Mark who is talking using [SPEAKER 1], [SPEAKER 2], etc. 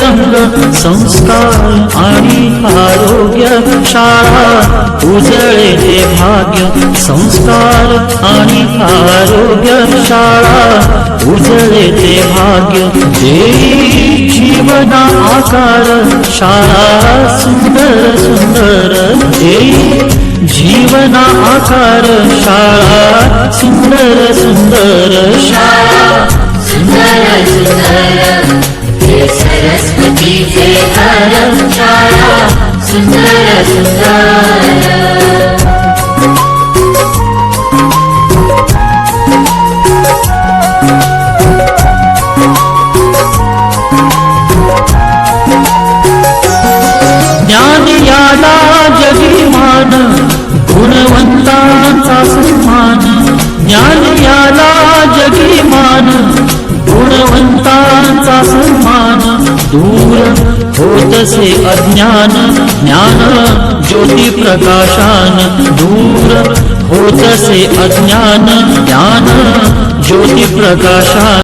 [SPEAKER 1] रंग संस्कार आणि आरोग्य शाळा उजळे ते भाग्य संस्कार आणि आरोग्य शाळा उजळे ते भाग्य ते जीवना आकार शाळा सुंदर सुंदर देवी जीवना आकार शाळा सुंदर सुंदर शाळा Sultana, Sultana, Sultana, Sultana. ज्ञानयाला जगीमान गुणवंतांचा सन्मान ज्ञानयाला जगीमान से अज्ञान ज्ञान ज्योति प्रकाशान दूर से अज्ञान ज्ञान ज्योति प्रकाशान